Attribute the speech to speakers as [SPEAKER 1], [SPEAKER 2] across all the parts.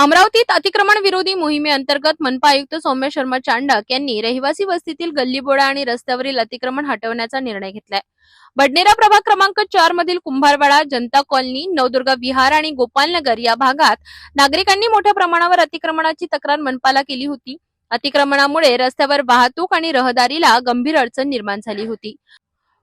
[SPEAKER 1] अमरावतीत अतिक्रमण विरोधी मोहिमेअंतर्गत मनपा आयुक्त सौम्य शर्मा चांडक यांनी रहिवासी वस्तीतील गल्लीबोळा आणि रस्त्यावरील अतिक्रमण हटवण्याचा निर्णय घेतलाय. बडनेरा प्रभाग क्रमांक चार मधील कुंभारवाडा जनता कॉलनी नवदुर्गा विहार आणि गोपालनगर या भागात नागरिकांनी मोठ्या प्रमाणावर अतिक्रमणाची तक्रार मनपाला केली होती. अतिक्रमणामुळे रस्त्यावर वाहतूक आणि रहदारीला गंभीर अडचण निर्माण झाली होती.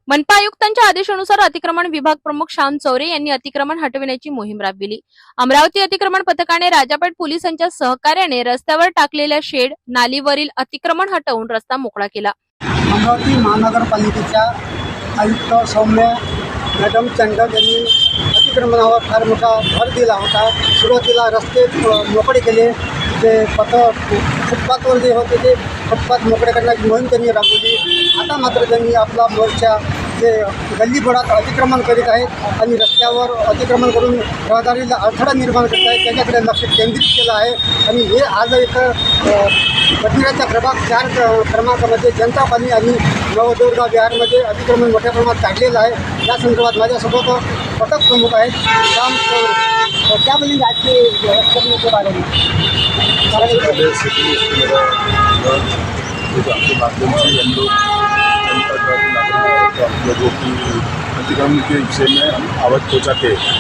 [SPEAKER 1] मनपा आयुक्तांच्या आदेशानुसार अतिक्रमण विभाग प्रमुख श्याम चौरे यांनी अतिक्रमण हटविण्याची मोहीम राबविली. अमरावती अतिक्रमण पथकाने राजापेठ पोलिसांच्या सहकार्याने रस्त्यावर टाकलेल्या शेड नालीवरील अतिक्रमण हटवून रस्ता मोकळा केला.
[SPEAKER 2] अमरावती महानगरपालिकेच्या आयुक्त सौम्य मॅडम चंडक यांनी अतिक्रमणावर फार मोठा भर दिला होता. सुरुवातीला रस्ते मोकळे केले. जे पथ फुटपाथवर जे होते ते फुटपाथ मोकळ्याकडनं करण्याची मोहीम त्यांनी राबवली. आता मात्र त्यांनी आपला मोर्चा जे गल्लीबोळात अतिक्रमण करीत आहेत आणि रस्त्यावर अतिक्रमण करून रहदारीला अडथळा निर्माण करत आहेत. त्याच्याकडे लक्ष केंद्रित केलं आहे. आणि हे आज एक अ, प्रभाग चार क्रमांकामध्ये जनता पाणी आणि नवदुर्गा विहारमध्ये अतिक्रमण मोठ्या प्रमाणात काढलेलं आहे. या संदर्भात माझ्यासोबत पथक प्रमुख आहेत. राम चौरे. क्या बोलेंगे बारे
[SPEAKER 3] सिटी मेरा जो आपके हम लोगों की अतिक्रमण के विषय में हम आवाज़ पहुँचाते हैं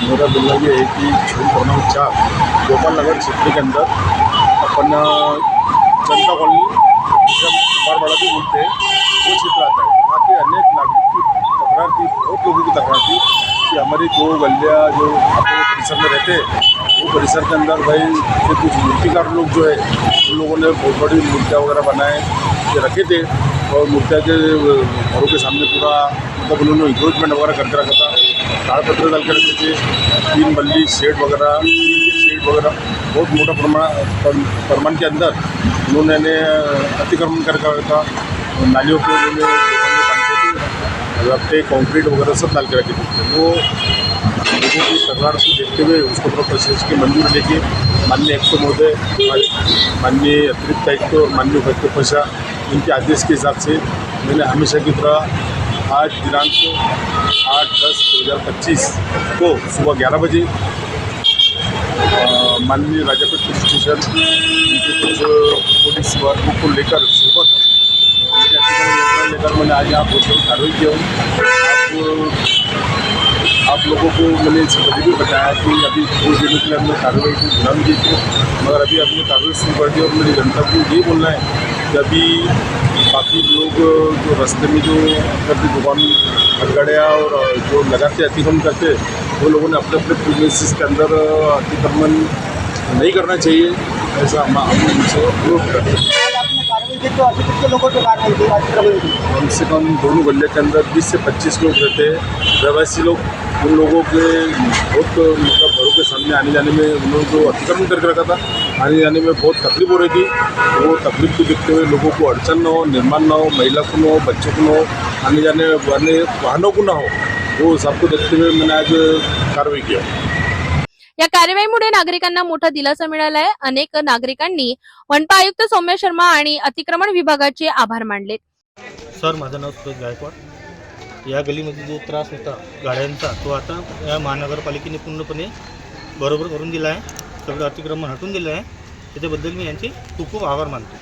[SPEAKER 3] मेरा बोलना ये है कि छोटी क्रमांक चार गोपाल नगर क्षेत्र के अंदर अपन जनता कॉलोनी जिसे हम कुमारवाड़ा भी बोलते हैं वो क्षेत्र आता है वहाँ के अनेक नागरिक की तकरार थी बहुत लोगों की तकरार थी कि हमारी दो गलियाँ जो अपने परिसर में रहते हैं वो परिसर के अंदर भाई, ये कुछ मूर्तिकार लोग जो है, उन लोगों ने बहुत बड़ी मूर्तियाँ वगैरह बनाए, ये रखे थे। और मूर्तियाँ के घरों के सामने पूरा मतलब उन्होंने इंक्रोचमेंट वगैरह करके रखा था। ताड़पत्र डाल के रखे थे, तीन बल्ली शेड वगैरह के शेड वगैरह, बहुत मोटा प्रमाण प्रमाण के अंदर उन्होंने अतिक्रमण करके रखा नालियों के उन्होंने कंक्रीट वगैरह सब डाल के रखे थे। वो लोगों की सरकार को देखते हुए उसको पूरा प्रशासन की मंजूरी लेके माननीय आयुक्त महोदय माननीय अतिरिक्त आयुक्त और माननीय उपायुक्त पैसा इनके आदेश के हिसाब से मैंने हमेशा की तरह आज दिनांक आठ दस दो हज़ार पच्चीस को सुबह ग्यारह बजे माननीय राजापेट पुलिस स्टेशन उनके कुछ पुलिस वर्गों को लेकर सोबत लेकर मैंने आज यहाँ बहुत कार्रवाई किया हूँ आप लोगों को मैंने पहले भी बताया कि अभी कुछ दिनों के लिए हमने कार्रवाई को गुलाम की थी मगर अभी हमने कार्रवाई शुरू कर दी और मेरी जनता को ये बोलना है कि अभी बाकी लोग जो रास्ते में जो अपनी दुकान हथगड़िया और जो लगाते अतिक्रमण करते, वो लोगों ने अपने अपने प्रीमिसेस के अंदर, अतिक्रमण नहीं करना चाहिए, ऐसा हम अनुरोध करते हैं।
[SPEAKER 2] तो
[SPEAKER 3] कम से कम दोनों गले के अंदर 20 से 25 लोग रहते हैं। प्रवासी लोग, उन लोगों के बहुत मतलब घरों के सामने आने जाने में उन लोगों जो अतिक्रमण करके रखा था। आने जाने में बहुत तकलीफ़ हो रही थी। वो तकलीफ़ को देखते हुए लोगों को अड़चन न हो, निर्माण ना हो, महिला को न हो, बच्चों को न हो, आने जाने वाले वाहनों को ना हो, वो सबको देखते हुए मैंने आज कार्रवाई किया।
[SPEAKER 1] या कार्यवाहीमुळे नागरिकांना मोठा दिलासा मिळाला आहे अनेक नागरिकांनी मनपा आयुक्त सौम्य शर्मा आणि अतिक्रमण विभागाचे आभार मानले.
[SPEAKER 4] सर माझं नाव सुरेश गायकवाड. या गलीमध्ये जो त्रास होता गाड्यांचा तो आता या महानगरपालिकेने पूर्णपणे बरोबर करून दिला आहे. सगळं अतिक्रमण हटून दिलं आहे. त्याच्याबद्दल मी यांचे खूप खूप आभार मानतो.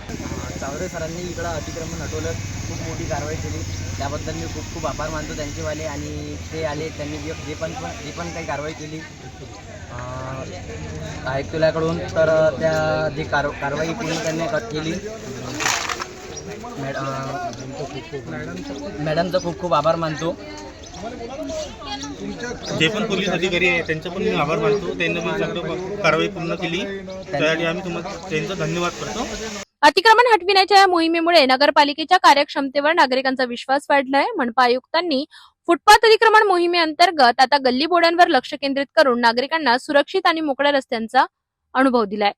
[SPEAKER 5] चावरे सरांनी इकडं अतिक्रमण हटवलं खूप मोठी कारवाई केली. त्याबद्दल मी खूप खूप आभार मानतो त्यांचेवाले आणि ते आले त्यांनी जे जे पण जे पण काही कारवाई केली. आयुक्तालयाकडून तर त्या जी कार कारवाई पूर्ण त्यांनी क- केली. मॅडमचा खूप खूप आभार मानतो.
[SPEAKER 4] जे पण पोलीस अधिकारी आहे त्यांचा पण मी आभार मानतो. त्यांनी मी सगळं कारवाई पूर्ण केली. त्यासाठी आम्ही तुम्हाला त्यांचा धन्यवाद करतो.
[SPEAKER 1] अतिक्रमण हटविण्याच्या या मोहिमेमुळे नगरपालिकेच्या कार्यक्षमतेवर नागरिकांचा विश्वास वाढलाय. मनपा आयुक्तांनी फुटपाथ अतिक्रमण मोहिमेअंतर्गत आता गल्लीबोड्यांवर लक्ष केंद्रित करून नागरिकांना सुरक्षित आणि मोकळ्या रस्त्यांचा अनुभव दिलाय.